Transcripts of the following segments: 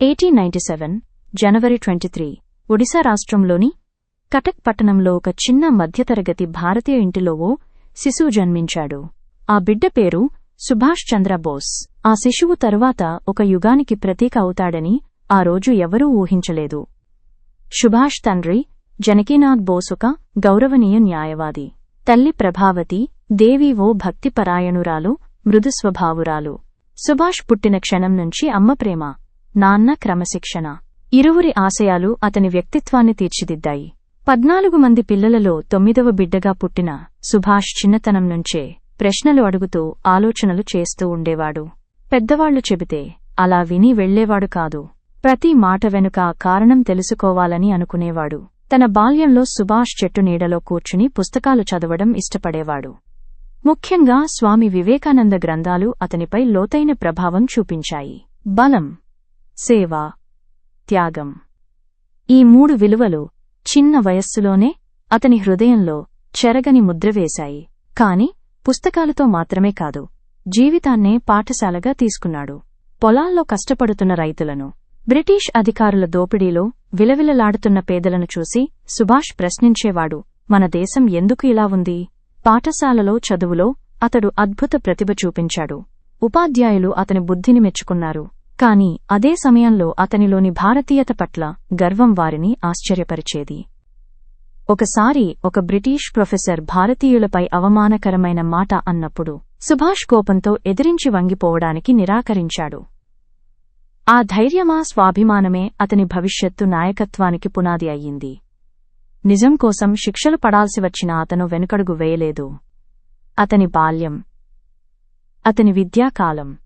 Eighteen ninety seven January twenty three Odisha రాష్ట్రంలోని కటక్ పట్టణంలో ఒక చిన్న మధ్యతరగతి భారతీయ ఇంటిలో ఓ శిశువు జన్మించాడు. ఆ బిడ్డ పేరు సుభాష్ చంద్ర బోస్. ఆ శిశువు తరువాత ఒక యుగానికి ప్రతీక అవుతాడని ఆ రోజు ఎవరూ ఊహించలేదు. సుభాష్ తండ్రి జనకీనాథ్ బోస్ ఒక గౌరవనీయ న్యాయవాది. తల్లి ప్రభావతి దేవి ఓ భక్తిపరాయణురాలు మృదుస్వభావురాలు సుభాష్ పుట్టిన క్షణం నుంచి అమ్మ ప్రేమ. నాన్న క్రమశిక్షణ. ఇరువురి ఆశయాలు అతని వ్యక్తిత్వాన్ని తీర్చిదిద్దాయి. పద్నాలుగు మంది పిల్లలలో తొమ్మిదవ బిడ్డగా పుట్టిన సుభాష్ చిన్నతనం నుంచే ప్రశ్నలు అడుగుతూ ఆలోచనలు చేస్తూ ఉండేవాడు. పెద్దవాళ్ళు చెబితే అలా విని వెళ్ళేవాడు కాదు. ప్రతి మాట వెనుక కారణం తెలుసుకోవాలని అనుకునేవాడు. తన బాల్యంలో సుభాష్ చెట్టు నీడలో కూర్చుని పుస్తకాలు చదవడం ఇష్టపడేవాడు. ముఖ్యంగా స్వామి వివేకానంద గ్రంథాలు అతనిపై లోతైన ప్రభావం చూపించాయి. బలం సేవ త్యాగం. ఈ మూడు విలువలు చిన్న వయస్సులోనే అతని హృదయంలో చెరగని ముద్రవేశాయి కాని పుస్తకాలతో మాత్రమే కాదు జీవితాన్నే పాఠశాలగా తీసుకున్నాడు. పొలాల్లో కష్టపడుతున్న రైతులను బ్రిటిష్ అధికారుల దోపిడీలో విలవిలలాడుతున్న పేదలను చూసి సుభాష్ ప్రశ్నించేవాడు మన దేశం ఎందుకు ఇలా ఉంది? పాఠశాలలో చదువులో అతడు అద్భుత ప్రతిభ చూపించాడు. ఉపాధ్యాయులు అతని బుద్ధిని మెచ్చుకున్నారు. కాని అదే సమయంలో అతనిలోని భారతీయత పట్ల గర్వం వారిని ఆశ్చర్యపరిచేది. ఒకసారి ఒక బ్రిటిష్ ప్రొఫెసర్ భారతీయులపై అవమానకరమైన మాట అన్నప్పుడు సుభాష్ కోపంతో ఎదిరించి వంగిపోవడానికి నిరాకరించాడు. ఆ ధైర్యమా స్వాభిమానమే అతని భవిష్యత్తు నాయకత్వానికి పునాది అయ్యింది. నిజం కోసం శిక్షలు పడాల్సి వచ్చిన అతను వెనుకడుగు వేయలేదు. అతని బాల్యం. అతని విద్యాకాలం.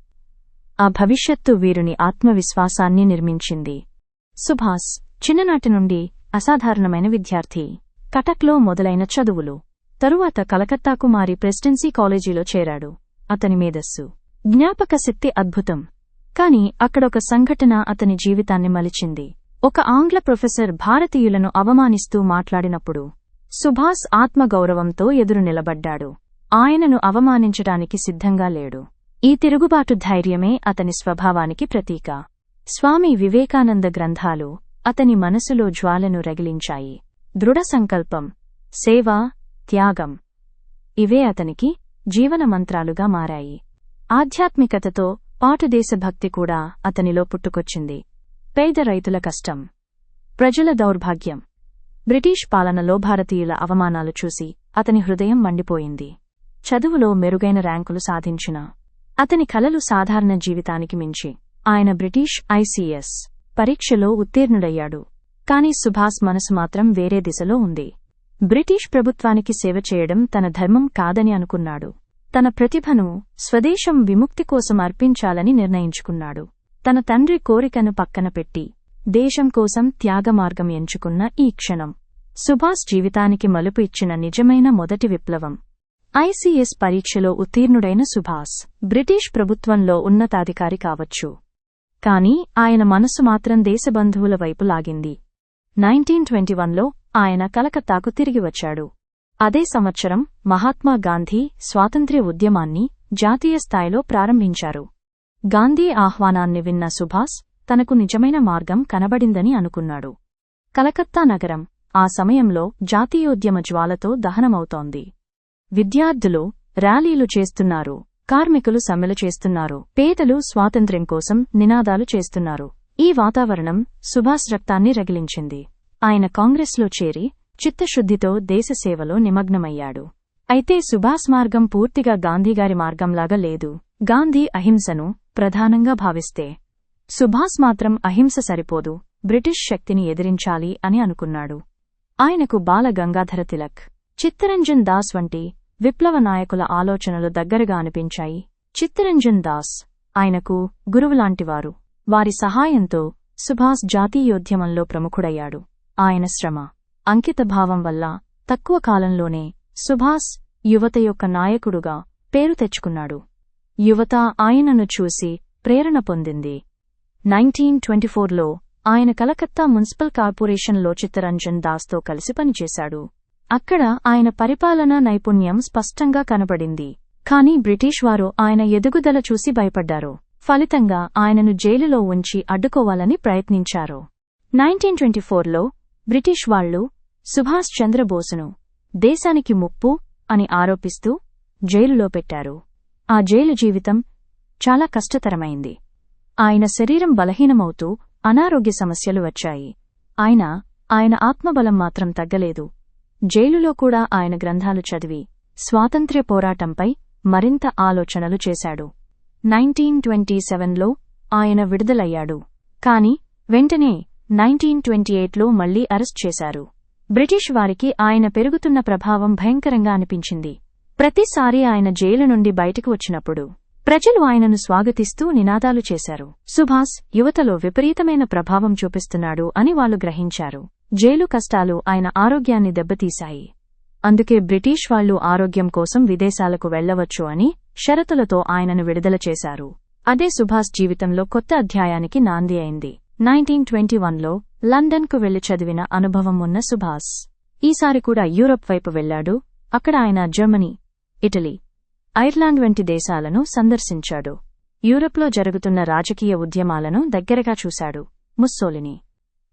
ఆ భవిష్యత్తు వీరుని ఆత్మవిశ్వాసాన్ని నిర్మించింది. సుభాస్ చిన్ననాటి నుండి అసాధారణమైన విద్యార్థి. కటక్లో మొదలైన చదువులు. తరువాత కలకత్తాకు మారి ప్రెసిడెన్సీ కాలేజీలో చేరాడు. అతని మేధస్సు. జ్ఞాపక శక్తి అద్భుతం. కాని అక్కడొక సంఘటన అతని జీవితాన్ని మలిచింది. ఒక ఆంగ్ల ప్రొఫెసర్ భారతీయులను అవమానిస్తూ మాట్లాడినప్పుడు సుభాస్ ఆత్మగౌరవంతో ఎదురు నిలబడ్డాడు. ఆయనను అవమానించటానికి సిద్ధంగా లేడు. ఈ తిరుగుబాటు ధైర్యమే అతని స్వభావానికి ప్రతీక. స్వామి వివేకానంద గ్రంథాలు అతని మనసులో జ్వాలను రగిలించాయి. దృఢ సంకల్పం సేవ త్యాగం ఇవే అతనికి జీవన మంత్రాలుగా మారాయి. ఆధ్యాత్మికతతో పాటు దేశభక్తి కూడా అతనిలో పుట్టుకొచ్చింది. పేద రైతుల కష్టం ప్రజల దౌర్భాగ్యం బ్రిటిష్ పాలనలో భారతీయుల అవమానాలు చూసి అతని హృదయం మండిపోయింది. చదువులో మెరుగైన ర్యాంకులు సాధించిన అతని కలలు సాధారణ జీవితానికి మించి. ఆయన బ్రిటిష్ ఐసీఎస్ పరీక్షలో ఉత్తీర్ణుడయ్యాడు. కాని సుభాస్ మనసు మాత్రం వేరే దిశలో ఉంది. బ్రిటిష్ ప్రభుత్వానికి సేవ చేయడం తన ధర్మం కాదని అనుకున్నాడు. తన ప్రతిభను స్వదేశం విముక్తి కోసం అర్పించాలని నిర్ణయించుకున్నాడు. తన తండ్రి కోరికను పక్కన పెట్టి దేశం కోసం త్యాగమార్గం ఎంచుకున్న ఈ క్షణం. సుభాష్ జీవితానికి మలుపు ఇచ్చిన నిజమైన మొదటి విప్లవం. ఐసీఎస్ పరీక్షలో ఉత్తీర్ణుడైన సుభాస్ బ్రిటిష్ ప్రభుత్వంలో ఉన్నతాధికారి కావచ్చు. కాని ఆయన మనసు మాత్రం దేశబంధువుల వైపు లాగింది. నైన్టీన్ ట్వంటీ వన్లో ఆయన కలకత్తాకు తిరిగి వచ్చాడు. అదే సంవత్సరం మహాత్మా గాంధీ స్వాతంత్ర్య ఉద్యమాన్ని జాతీయ స్థాయిలో ప్రారంభించారు. గాంధీ ఆహ్వానాన్ని విన్న సుభాస్ తనకు నిజమైన మార్గం కనబడిందని అనుకున్నాడు. కలకత్తా నగరం ఆ సమయంలో జాతీయోద్యమ జ్వాలతో దహనమవుతోంది. విద్యార్థులు ర్యాలీలు చేస్తున్నారు కార్మికులు సమ్మెలు చేస్తున్నారు పేదలు స్వాతంత్ర్యం కోసం నినాదాలు చేస్తున్నారు. ఈ వాతావరణం సుభాష్ రక్తాన్ని రగిలించింది. ఆయన కాంగ్రెస్లో చేరి చిత్తశుద్ధితో దేశసేవలో నిమగ్నమయ్యాడు. అయితే సుభాష్ మార్గం పూర్తిగా గాంధీగారి మార్గంలాగా లేదు. గాంధీ అహింసను ప్రధానంగా భావిస్తే సుభాష్ మాత్రం అహింస సరిపోదు బ్రిటిష్ శక్తిని ఎదిరించాలి అని అనుకున్నాడు. ఆయనకు బాల గంగాధర తిలక్ చిత్తరంజన్ దాస్ వంటి విప్లవ నాయకుల ఆలోచనలు దగ్గరగా అనిపించాయి. చిత్తరంజన్ దాస్ ఆయనకు గురువులాంటివారు. వారి సహాయంతో సుభాష్ జాతీయోద్యమంలో ప్రముఖుడయ్యాడు. ఆయన శ్రమ అంకితభావం వల్ల తక్కువ కాలంలోనే సుభాష్ యువత యొక్క నాయకుడుగా పేరు తెచ్చుకున్నాడు. యువత ఆయనను చూసి ప్రేరణ పొందింది. నైన్టీన్ ట్వంటీఫోర్లో ఆయన కలకత్తా మున్సిపల్ కార్పొరేషన్లో చిత్తరంజన్ దాస్తో కలిసి పనిచేశాడు. అక్కడ ఆయన పరిపాలనా నైపుణ్యం స్పష్టంగా కనబడింది. కానీ బ్రిటిష్ వారు ఆయన ఎదుగుదల చూసి భయపడ్డారు. ఫలితంగా ఆయనను జైలులో ఉంచి అడ్డుకోవాలని ప్రయత్నించారు. నైన్టీన్ ట్వంటీ ఫోర్లో బ్రిటిష్ వాళ్ళు సుభాష్ చంద్రబోసును దేశానికి ముప్పు అని ఆరోపిస్తూ జైలులో పెట్టారు. ఆ జైలు జీవితం చాలా కష్టతరమైంది. ఆయన శరీరం బలహీనమవుతూ అనారోగ్య సమస్యలు వచ్చాయి. ఆయన ఆయన ఆత్మబలం మాత్రం తగ్గలేదు. జైలులో కూడా ఆయన గ్రంథాలు చదివి స్వాతంత్ర్య పోరాటంపై మరింత ఆలోచనలు చేశాడు. నైన్టీన్ ట్వంటీ సెవెన్లో ఆయన విడుదలయ్యాడు. కాని వెంటనే నైన్టీన్ ట్వంటీ ఎయిట్లో మళ్ళీ అరెస్ట్ చేశారు. బ్రిటిష్ వారికి ఆయన పెరుగుతున్న ప్రభావం భయంకరంగా అనిపించింది. ప్రతిసారి ఆయన జైలు నుండి బయటకు వచ్చినప్పుడు ప్రజలు ఆయనను స్వాగతిస్తూ నినాదాలు చేశారు. సుభాష్ యువతలో విపరీతమైన ప్రభావం చూపిస్తున్నాడు అని వాళ్ళు గ్రహించారు. జైలు కష్టాలు ఆయన ఆరోగ్యాన్ని దెబ్బతీశాయి. అందుకే బ్రిటిష్ వాళ్ళు ఆరోగ్యం కోసం విదేశాలకు వెళ్ళవచ్చు అని షరతులతో ఆయనను విడుదల చేశారు. అదే సుభాష్ జీవితంలో కొత్త అధ్యాయానికి నాంది అయింది. నైన్టీన్ ట్వంటీ వన్లో లండన్కు వెళ్ళి చదివిన అనుభవం ఉన్న సుభాష్ ఈసారి కూడా యూరప్ వైపు వెళ్ళాడు అక్కడ ఆయన జర్మనీ ఇటలీ ఐర్లాండ్ వంటి దేశాలను సందర్శించాడు. యూరప్లో జరుగుతున్న రాజకీయ ఉద్యమాలను దగ్గరగా చూశాడు ముస్సోలిని.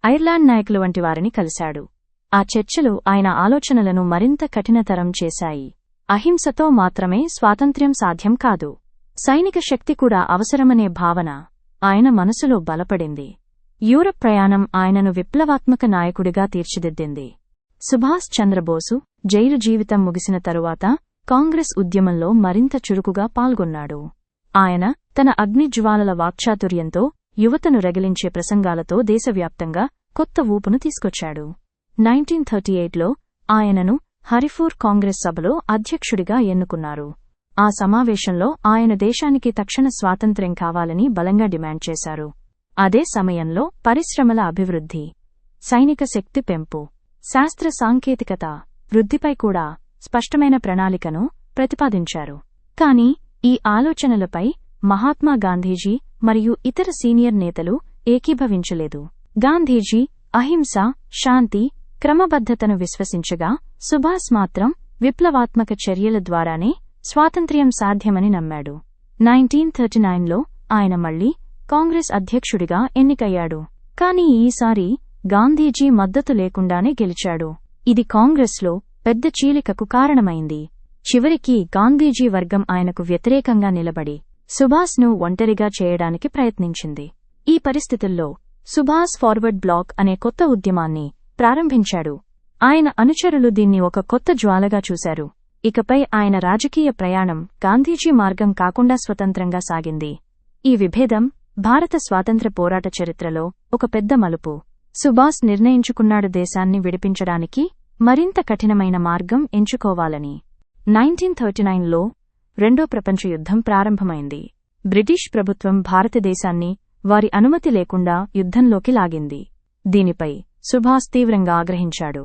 ఐర్లాండ్ నాయకులు వంటి వారిని కలిశాడు. ఆ చర్చలు ఆయన ఆలోచనలను మరింత కఠినతరం చేశాయి. అహింసతో మాత్రమే స్వాతంత్ర్యం సాధ్యం కాదు. సైనిక శక్తి కూడా అవసరమనే భావన ఆయన మనసులో బలపడింది. యూరప్ ప్రయాణం ఆయనను విప్లవాత్మక నాయకుడిగా తీర్చిదిద్దింది. సుభాష్ చంద్రబోసు జైలు జీవితం ముగిసిన తరువాత కాంగ్రెస్ ఉద్యమంలో మరింత చురుకుగా పాల్గొన్నాడు. ఆయన తన అగ్నిజ్వాలల వాక్చాతుర్యంతో యువతను రగిలించే ప్రసంగాలతో దేశవ్యాప్తంగా కొత్త ఊపును తీసుకొచ్చాడు. నైన్టీన్ థర్టీ ఎయిట్లో ఆయనను హరిఫూర్ కాంగ్రెస్ సభలో అధ్యక్షుడిగా ఎన్నుకున్నారు. ఆ సమావేశంలో ఆయన దేశానికి తక్షణ స్వాతంత్ర్యం కావాలని బలంగా డిమాండ్ చేశారు. అదే సమయంలో పరిశ్రమల అభివృద్ధి సైనిక శక్తి పెంపు శాస్త్ర సాంకేతికత వృద్ధిపై కూడా స్పష్టమైన ప్రణాళికను ప్రతిపాదించారు. కాని ఈ ఆలోచనలపై మహాత్మా గాంధీజీ మరియు ఇతర సీనియర్ నేతలు ఏకీభవించలేదు. గాంధీజీ అహింస శాంతి క్రమబద్ధతను విశ్వసించగా సుభాష్ మాత్రం విప్లవాత్మక చర్యల ద్వారానే స్వాతంత్ర్యం సాధ్యమని నమ్మాడు. నైన్టీన్ థర్టీ నైన్లో ఆయన మళ్ళీ కాంగ్రెస్ అధ్యక్షుడిగా ఎన్నికయ్యాడు. కాని ఈసారి గాంధీజీ మద్దతు లేకుండానే గెలిచాడు. ఇది కాంగ్రెస్లో పెద్ద చీలికకు కారణమైంది. చివరికి గాంధీజీ వర్గం ఆయనకు వ్యతిరేకంగా నిలబడి సుభాష్ను ఒంటరిగా చేయడానికి ప్రయత్నించింది. ఈ పరిస్థితుల్లో సుభాష్ ఫార్వర్డ్ బ్లాక్ అనే కొత్త ఉద్యమాన్ని ప్రారంభించాడు. ఆయన అనుచరులు దీన్ని ఒక కొత్త జ్వాలగా చూశారు. ఇకపై ఆయన రాజకీయ ప్రయాణం గాంధీజీ మార్గం కాకుండా స్వతంత్రంగా సాగింది. ఈ విభేదం భారత స్వాతంత్ర పోరాట చరిత్రలో ఒక పెద్ద మలుపు. సుభాష్ నిర్ణయించుకున్నాడు దేశాన్ని విడిపించడానికి మరింత కఠినమైన మార్గం ఎంచుకోవాలని. నైన్టీన్ థర్టీ నైన్లో రెండో ప్రపంచ యుద్ధం ప్రారంభమైంది. బ్రిటిష్ ప్రభుత్వం భారతదేశాన్ని వారి అనుమతి లేకుండా యుద్ధంలోకి లాగింది. దీనిపై సుభాష్ తీవ్రంగా ఆగ్రహించాడు.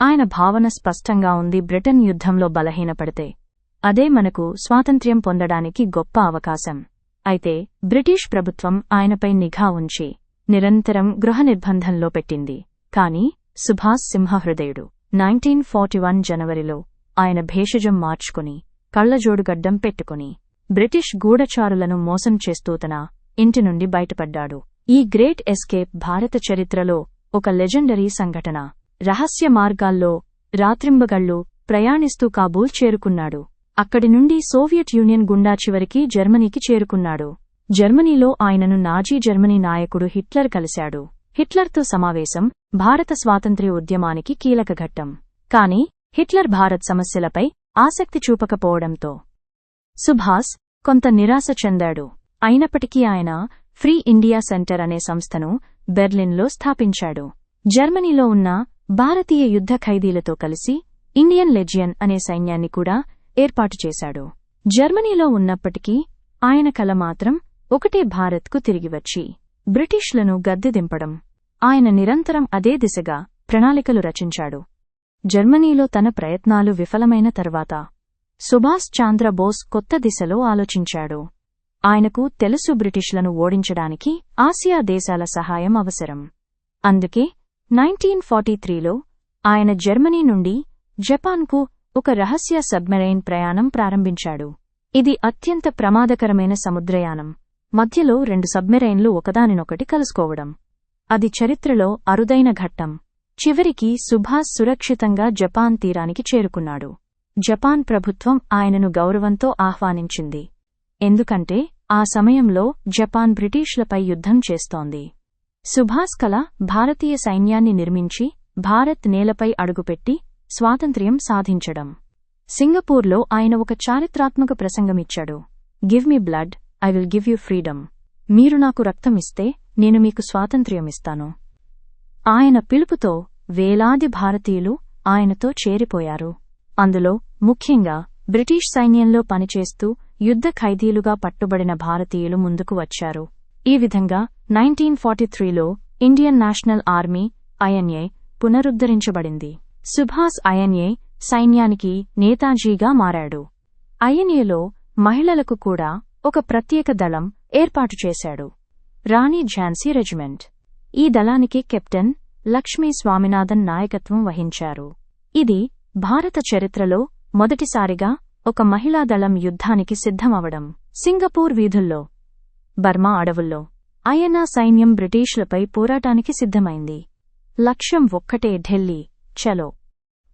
ఆయన భావన స్పష్టంగా ఉంది బ్రిటన్ యుద్ధంలో బలహీనపడితే. అదే మనకు స్వాతంత్ర్యం పొందడానికి గొప్ప అవకాశం. అయితే బ్రిటిష్ ప్రభుత్వం ఆయనపై నిఘా ఉంచి నిరంతరం గృహ నిర్బంధంలో పెట్టింది. కాని సుభాష్ సింహహృదయుడు నైన్టీన్ ఫార్టీ వన్ జనవరిలో ఆయన భేషజం మార్చుకుని కళ్ళజోడు గడ్డం పెట్టుకుని బ్రిటిష్ గూఢచారులను మోసం చేస్తూ తన ఇంటి నుండి బయటపడ్డాడు. ఈ గ్రేట్ ఎస్కేప్ భారత చరిత్రలో ఒక లెజెండరీ సంఘటన. రహస్య మార్గాల్లో రాత్రింబగళ్ళు ప్రయాణిస్తూ కాబూల్ చేరుకున్నాడు. అక్కడి నుండి సోవియట్ యూనియన్ గుండా చివరికి జర్మనీకి చేరుకున్నాడు. జర్మనీలో ఆయనను నాజీ జర్మనీ నాయకుడు హిట్లర్ కలిశాడు. హిట్లర్తో సమావేశం భారత స్వాతంత్ర్య ఉద్యమానికి కీలక ఘట్టం కాని హిట్లర్ భారత్ సమస్యలపై ఆసక్తి చూపకపోవడంతో. సుభాస్ కొంత నిరాశ చెందాడు. అయినప్పటికీ ఆయన ఫ్రీ ఇండియా సెంటర్ అనే సంస్థను బెర్లిన్లో స్థాపించాడు. జర్మనీలో ఉన్న భారతీయ యుద్ధ ఖైదీలతో కలిసి ఇండియన్ లెజియన్ అనే సైన్యాన్ని కూడా ఏర్పాటు చేశాడు. జర్మనీలో ఉన్నప్పటికీ ఆయన కల మాత్రం ఒకటే భారత్కు తిరిగివచ్చి బ్రిటిష్లను గద్దెదింపడం ఆయన నిరంతరం అదే దిశగా ప్రణాళికలు రచించాడు. జర్మనీలో తన ప్రయత్నాలు విఫలమైన తర్వాత సుభాష్ చాంద్ర బోస్ కొత్త దిశలో ఆలోచించాడు. ఆయనకు తెలుసు బ్రిటిష్లను ఓడించడానికి ఆసియా దేశాల సహాయం అవసరం. అందుకే నైన్టీన్ ఫార్టీ త్రీలో ఆయన జర్మనీ నుండి జపాన్కు ఒక రహస్య సబ్మెరైన్ ప్రయాణం ప్రారంభించాడు. ఇది అత్యంత ప్రమాదకరమైన సముద్రయానం. మధ్యలో రెండు సబ్మెరైన్లు ఒకదానినొకటి కలుసుకోవడం. అది చరిత్రలో అరుదైన ఘట్టం. చివరికి సుభాష్ సురక్షితంగా జపాన్ తీరానికి చేరుకున్నాడు. జపాన్ ప్రభుత్వం ఆయనను గౌరవంతో ఆహ్వానించింది. ఎందుకంటే ఆ సమయంలో జపాన్ బ్రిటిష్లపై యుద్ధం చేస్తోంది. సుభాష్ కళ భారతీయ సైన్యాన్ని నిర్మించి భారత్ నేలపై అడుగుపెట్టి స్వాతంత్ర్యం సాధించడం. సింగపూర్లో ఆయన ఒక చారిత్రాత్మక ప్రసంగమిచ్చాడు. Give me blood I will give you freedom. మీరు నాకు రక్తమిస్తే నేను మీకు స్వాతంత్ర్యమిస్తాను. ఆయన పిలుపుతో వేలాది భారతీయులు ఆయనతో చేరిపోయారు. అందులో ముఖ్యంగా బ్రిటిష్ సైన్యంలో పనిచేస్తూ యుద్ధ ఖైదీలుగా పట్టుబడిన భారతీయులు ముందుకు వచ్చారు. ఈ విధంగా నైన్టీన్ ఫార్టీ త్రీలో ఇండియన్ నేషనల్ ఆర్మీ ఐఎన్ఏ పునరుద్ధరించబడింది. సుభాష్ ఐఎన్ఏ సైన్యానికి నేతాజీగా మారాడు. ఐఎన్ఏలో మహిళలకు కూడా ఒక ప్రత్యేక దళం ఏర్పాటు చేశాడు. రాణి ఝాన్సీ రెజిమెంట్. ఈ దళానికి కెప్టెన్ లక్ష్మీ స్వామినాథన్ నాయకత్వం వహించారు. ఇది భారత చరిత్రలో మొదటిసారిగా ఒక మహిళా దళం యుద్ధానికి సిద్ధమవడం. సింగపూర్ వీధుల్లో బర్మా అడవుల్లో అయనా సైన్యం బ్రిటీష్లపై పోరాటానికి సిద్ధమైంది. లక్ష్యం ఒక్కటే ఢిల్లీ చలో.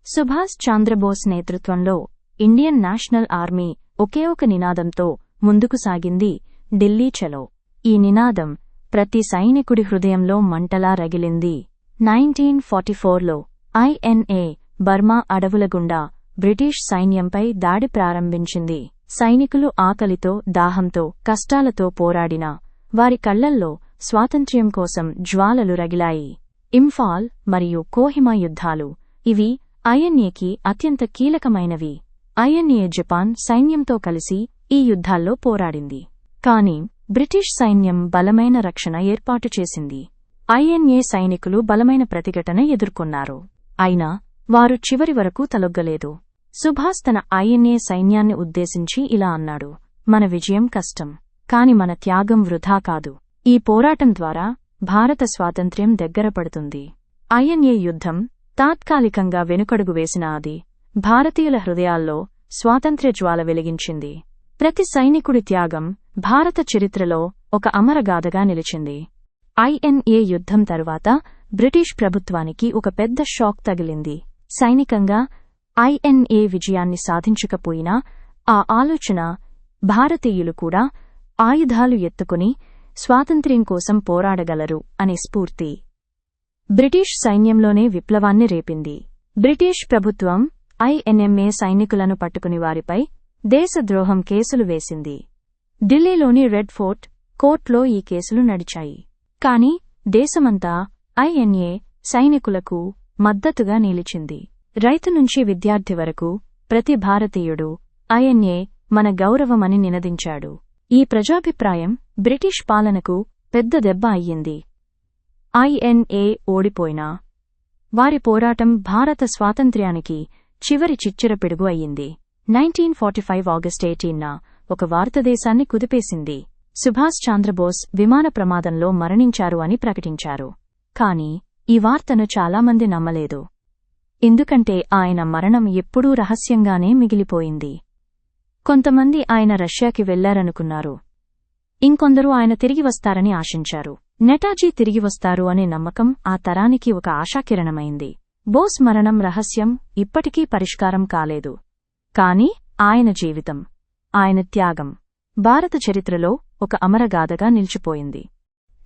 సుభాష్ చంద్రబోస్ నేతృత్వంలో ఇండియన్ నేషనల్ ఆర్మీ ఒకే ఒక నినాదంతో ముందుకు సాగింది ఢిల్లీ చలో. ఈ నినాదం ప్రతి సైనికుడి హృదయంలో మంటలా రగిలింది. నైన్టీన్ ఫార్టీ ఫోర్లో ఐఎన్ఏ బర్మా అడవుల గుండా బ్రిటిష్ సైన్యంపై దాడి ప్రారంభించింది. సైనికులు ఆకలితో దాహంతో కష్టాలతో పోరాడినా వారి కళ్ళల్లో స్వాతంత్ర్యం కోసం జ్వాలలు రగిలాయి. ఇంఫాల్ మరియు కోహిమా యుద్ధాలు ఇవి ఐఎన్ఏకి అత్యంత కీలకమైనవి. ఐఎన్ఏ జపాన్ సైన్యంతో కలిసి ఈ యుద్ధాల్లో పోరాడింది. కాని బ్రిటిష్ సైన్యం బలమైన రక్షణ ఏర్పాటు చేసింది. ఐఎన్ఏ సైనికులు బలమైన ప్రతిఘటన ఎదుర్కొన్నారు. అయినా వారు చివరి వరకు తలొగ్గలేదు. సుభాష్ తన ఐఎన్ఏ సైన్యాన్ని ఉద్దేశించి ఇలా అన్నాడు మన విజయం కష్టం కాని మన త్యాగం వృధా కాదు. ఈ పోరాటం ద్వారా భారత స్వాతంత్ర్యం దగ్గరపడుతుంది ఐఎన్ఏ యుద్ధం తాత్కాలికంగా వెనుకడుగు వేసిన అది భారతీయుల హృదయాల్లో స్వాతంత్ర్య జ్వాల వెలిగించింది. ప్రతి సైనికుడి త్యాగం భారత చరిత్రలో ఒక అమరగాథగా నిలిచింది. ఐఎన్ఏ యుద్ధం తరువాత బ్రిటిష్ ప్రభుత్వానికి ఒక పెద్ద షాక్ తగిలింది. సైనికంగా ఐఎన్ఏ విజయాన్ని సాధించకపోయినా ఆ ఆలోచన భారతీయులు కూడా ఆయుధాలు ఎత్తుకుని స్వాతంత్ర్యం కోసం పోరాడగలరు అనే స్ఫూర్తి బ్రిటిష్ సైన్యంలోనే విప్లవాన్ని రేపింది. బ్రిటిష్ ప్రభుత్వం ఐఎన్ఎంఏ సైనికులను పట్టుకుని వారిపై దేశద్రోహం కేసులు వేసింది. ఢిల్లీలోని రెడ్ ఫోర్ట్ కోర్టులో ఈ కేసులు నడిచాయి. కాని దేశమంతా ఐఎన్ఏ సైనికులకు మద్దతుగా నిలిచింది. రైతు నుంచి విద్యార్థి వరకు ప్రతి భారతీయుడు ఐఎన్ఏ మన గౌరవమని నినదించాడు. ఈ ప్రజాభిప్రాయం బ్రిటిష్ పాలనకు పెద్ద దెబ్బ అయ్యింది. ఐఎన్ఏ ఓడిపోయినా వారి పోరాటం భారత స్వాతంత్ర్యానికి చివరి చిచ్చెరపిడుగు అయ్యింది. నైన్టీన్ ఫార్టీ ఫైవ్ ఆగస్ట్ ఎయిటీన్న ఒక భారతదేశాన్ని కుదిపేసింది. సుభాష్ చంద్రబోస్ విమాన ప్రమాదంలో మరణించారు అని ప్రకటించారు. కాని ఈ వార్తను చాలామంది నమ్మలేదు. ఎందుకంటే ఆయన మరణం ఎప్పుడూ రహస్యంగానే మిగిలిపోయింది. కొంతమంది ఆయన రష్యాకి వెళ్ళారనుకున్నారు. ఇంకొందరు ఆయన తిరిగి వస్తారని ఆశించారు. నెటాజీ తిరిగి వస్తారు అనే నమ్మకం ఆ తరానికి ఒక ఆశాకిరణమైంది. బోస్ మరణం రహస్యం ఇప్పటికీ పరిష్కారం కాలేదు. కాని ఆయన జీవితం ఆయన త్యాగం. భారత చరిత్రలో ఒక అమరగాథగా నిలిచిపోయింది.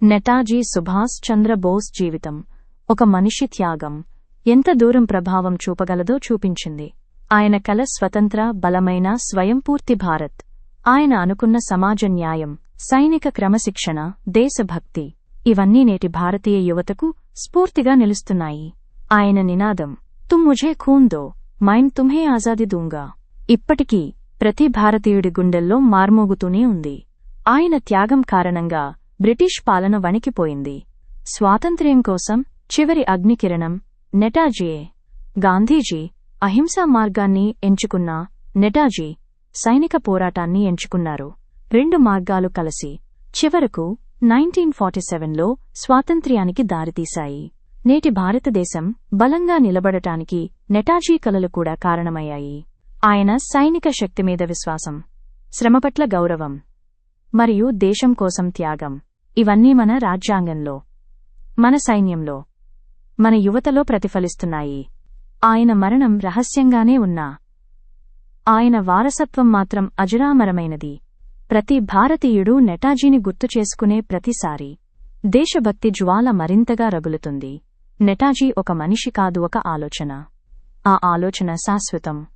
నెటాజీ సుభాష్ చంద్రబోస్ జీవితం ఒక మనిషి త్యాగం. ఎంత దూరం ప్రభావం చూపగలదో చూపించింది. ఆయన కల స్వతంత్ర బలమైన స్వయంపూర్తి భారత్. ఆయన అనుకున్న సమాజ న్యాయం సైనిక క్రమశిక్షణ దేశభక్తి. ఇవన్నీ నేటి భారతీయ యువతకు స్ఫూర్తిగా నిలుస్తున్నాయి. ఆయన నినాదం తుమ్ ముఝే ఖూన్ దో మైన్ తుమ్హే ఆజాది దూంగా. ఇప్పటికీ ప్రతి భారతీయుడి గుండెల్లో మార్మోగుతూనే ఉంది. ఆయన త్యాగం కారణంగా బ్రిటిష్ పాలన వణికిపోయింది. స్వాతంత్ర్యం కోసం చివరి అగ్నికిరణం నెటాజీయే గాంధీజీ అహింసా మార్గాన్ని ఎంచుకున్న నెటాజీ సైనిక పోరాటాన్ని ఎంచుకున్నారు. రెండు మార్గాలు కలిసి చివరకు నైన్టీన్ ఫార్టీ సెవెన్లో స్వాతంత్ర్యానికి దారితీశాయి. నేటి భారతదేశం బలంగా నిలబడటానికి నెటాజీ కలలు కూడా కారణమయ్యాయి. ఆయన సైనిక శక్తి మీద విశ్వాసం శ్రమపట్ల గౌరవం మరియు దేశం కోసం త్యాగం. ఇవన్నీ మన రాజ్యాంగంలో మన సైన్యంలో మన యువతలో ప్రతిఫలిస్తున్నాయి. ఆయన మరణం రహస్యంగానే ఉన్నా ఆయన వారసత్వం మాత్రం అజరామరమైనది. ప్రతి భారతీయుడు నెటాజీని గుర్తు చేసుకునే ప్రతిసారి దేశభక్తి జ్వాల మరింతగా రగులుతుంది. నెటాజీ ఒక మనిషి కాదు ఒక ఆలోచన. ఆ ఆలోచన శాశ్వతం.